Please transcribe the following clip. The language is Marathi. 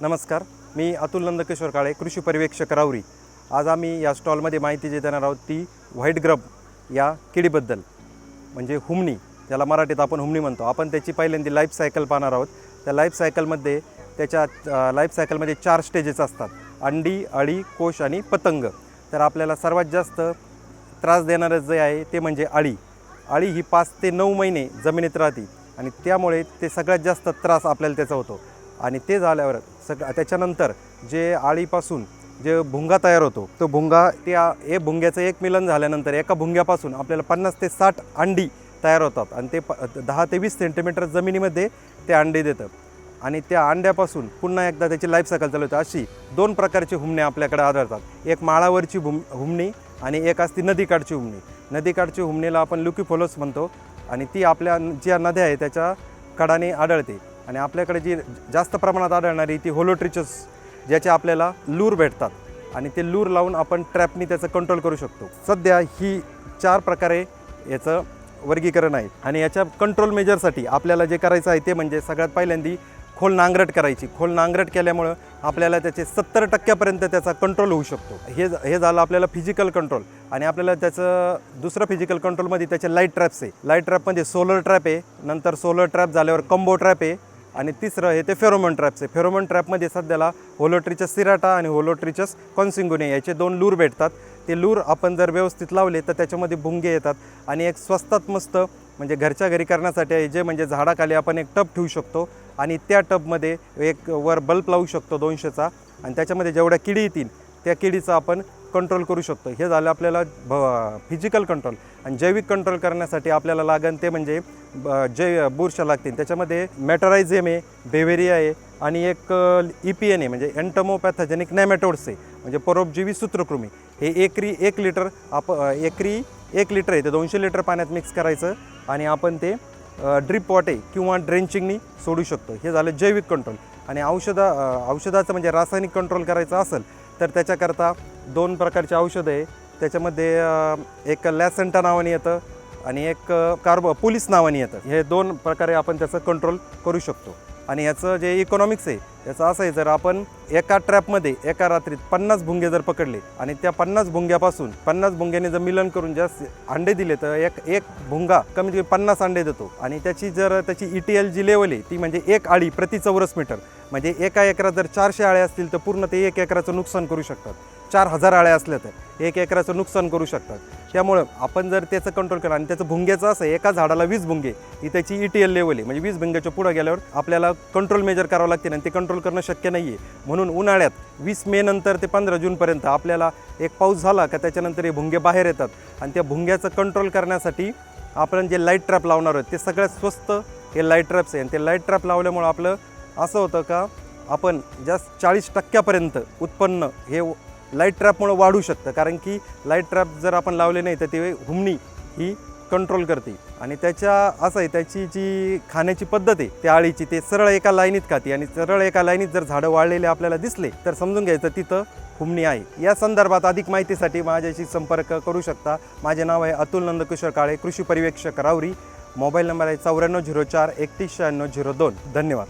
नमस्कार मी अतुल नंदकिशोर काळे कृषी पर्यवेक्षक रावरी आज आम्ही या स्टॉलमध्ये माहिती जे देणार आहोत ती व्हाईट ग्रब या किडीबद्दल म्हणजे हुमणी ज्याला मराठीत आपण हुमणी म्हणतो. आपण त्याची पहिल्यांदा लाईफ सायकल पाहणार आहोत. त्या लाईफ सायकलमध्ये त्याच्या लाईफ सायकलमध्ये चार स्टेजेस असतात. अंडी अळी कोश आणि पतंग. तर आपल्याला सर्वात जास्त त्रास देणारं जे आहे ते म्हणजे अळी. अळी ही पाच ते नऊ महिने जमिनीत राहते आणि त्यामुळे ते सगळ्यात जास्त त्रास आपल्याला त्याचा होतो. आणि ते झाल्यावर सग त्याच्यानंतर जे आळीपासून जे भुंगा तयार होतो तो भुंगा त्या हे भुंग्याचं एक मिलन झाल्यानंतर एका भुंग्यापासून आपल्याला पन्नास ते साठ अंडी तयार होतात आणि ते प दहा ते वीस सेंटीमीटर जमिनीमध्ये ते अंडे देतं आणि त्या अंड्यापासून पुन्हा एकदा त्याची लाईफ सायकल चालू होते. अशी दोन प्रकारची हुमणे आपल्याकडे आढळतात. एक माळावरची हुम हुमणी आणि एक असती नदीकाठची हुमणी. नदीकाठची हुमणीला आपण लुकीफोलोस म्हणतो आणि ती आपल्या ज्या नद्या आहे त्याच्या कडाने आढळते. आणि आपल्याकडे जी जास्त प्रमाणात आढळणारी ती होलोट्रिचस ज्याचे आपल्याला लूर भेटतात. आणि ते लूर लावून आपण ट्रॅपनी त्याचं कंट्रोल करू शकतो. सध्या ही चार प्रकारे याचं वर्गीकरण आहे. आणि याच्या कंट्रोल मेजरसाठी आपल्याला जे करायचं आहे ते म्हणजे सगळ्यात पहिल्यांदी खोल नांगरट करायची. खोल नांगरट केल्यामुळं आपल्याला त्याचे सत्तर टक्क्यापर्यंत त्याचा कंट्रोल होऊ शकतो. हे हे झालं आपल्याला फिजिकल कंट्रोल आणि आपल्याला त्याचं दुसरं फिजिकल कंट्रोलमध्ये त्याचे लाइट ट्रॅप्स आहे. लाइट ट्रॅपमध्ये सोलर ट्रॅप आहे. नंतर सोलर ट्रॅप झाल्यावर कंबो ट्रॅप आहे. आणि तिसरं हे ते फेरोमन ट्रॅप्स आहे. ट्रॅपमध्ये सध्याला होलोट्रीचस सिराटा आणि होलोट्रीचस कॉन्सिंगुने याचे दोन लूर भेटतात. ते लूर आपण जर व्यवस्थित लावले तर त्याच्यामध्ये भुंगे येतात आणि एक स्वस्तात मस्त म्हणजे घरच्या घरी करण्यासाठी आहे जे म्हणजे झाडाखाली आपण एक टब ठेवू शकतो आणि त्या टबमध्ये एक वर बल्ब लावू शकतो दोनशेचा आणि त्याच्यामध्ये जेवढ्या किडी येतील त्या किडीचा आपण कंट्रोल करू शकतो. हे झालं आपल्याला भ फिजिकल कंट्रोल आणि जैविक कंट्रोल करण्यासाठी आपल्याला लागन ते म्हणजे ब- जै बुरशा लागतील. त्याच्यामध्ये मॅटरायझेम आहे बेवेरिया आहे आणि एक ई पी एन आहे. म्हणजे एन्टमोपॅथोजेनिक नॅमॅटोड्स आहे. म्हणजे परोपजीवी सूत्रकृमी. हे एकरी एक लिटर आप एकरी एक लिटर आहे. ते दोनशे लिटर पाण्यात मिक्स करायचं आणि आपण ते ड्रिप वॉटे किंवा ड्रेंचिंगनी सोडू शकतो. हे झालं जैविक कंट्रोल आणि औषधा औषधाचं म्हणजे रासायनिक कंट्रोल करायचं असेल तर त्याच्याकरता दोन प्रकारचे औषधं आहे. त्याच्यामध्ये एक लॅसेंटा नावाने येतं आणि एक कार्बो पोलीस नावाने येतं. हे दोन प्रकारे आपण त्याचं कंट्रोल करू शकतो. आणि याचं जे इकॉनॉमिक्स आहे याचं असं आहे जर आपण एका ट्रॅपमध्ये एका रात्रीत पन्नास भुंगे जर पकडले आणि त्या पन्नास भुंग्यापासून पन्नास भुंग्याने जर मिलन करून जास्त अंडे दिले तर एक एक भुंगा कमीत कमी पन्नास अंडे देतो. आणि त्याची जर त्याची E T L G level आहे ती म्हणजे एक आळी प्रति चौरस मीटर. म्हणजे एका एकरात जर चारशे आळ्या असतील तर पूर्ण ते एक एकराचं नुकसान करू शकतात. चार हजार आळ्या असल्या तर एक एकराचं नुकसान करू शकतात. त्यामुळं आपण जर त्याचं कंट्रोल केलं आणि त्याचं भुंग्याचं असं आहे, एका झाडाला वीस भुंगे ही त्याची ई टी एल लेवल आहे. म्हणजे वीस भुंग्याच्या पुढं गेल्यावर आपल्याला कंट्रोल मेजर करावं लागते आणि ते कंट्रोल करणं शक्य नाही आहे म्हणून उन्हाळ्यात वीस मे नंतर ते पंधरा जूनपर्यंत आपल्याला एक पाऊस झाला का त्याच्यानंतर हे भुंगे बाहेर येतात. आणि त्या भुंग्याचं कंट्रोल करण्यासाठी आपण जे लाइट ट्रॅप लावणार आहोत ते सगळ्यात स्वस्त हे लाइट ट्रॅप्स आहे. आणि ते लाइट ट्रॅप लावल्यामुळं आपलं असं होतं का आपण ज्या चाळीस टक्क्यापर्यंत उत्पन्न हे लाइट ट्रॅपमुळं वाढू शकतं. कारण की लाइट ट्रॅप जर आपण लावले नाही तर ते हुमणी ही कंट्रोल करते. आणि त्याच्या असं आहे त्याची जी खाण्याची पद्धत आहे त्या आळीची ते सरळ एका लाईनीत खाते. आणि सरळ एका लाईनीत जर झाडं वाढलेले आपल्याला दिसले तर समजून घ्यायचं तिथं हुमणी आहे. या संदर्भात अधिक माहितीसाठी माझ्याशी संपर्क करू शकता. माझे नाव आहे अतुल नंदकिशोर काळे कृषी पर्यवेक्षक रावरी मोबाईल नंबर आहे चौऱ्याण्णव झिरो चार एकतीस शहाण्णव झिरो दोन. धन्यवाद.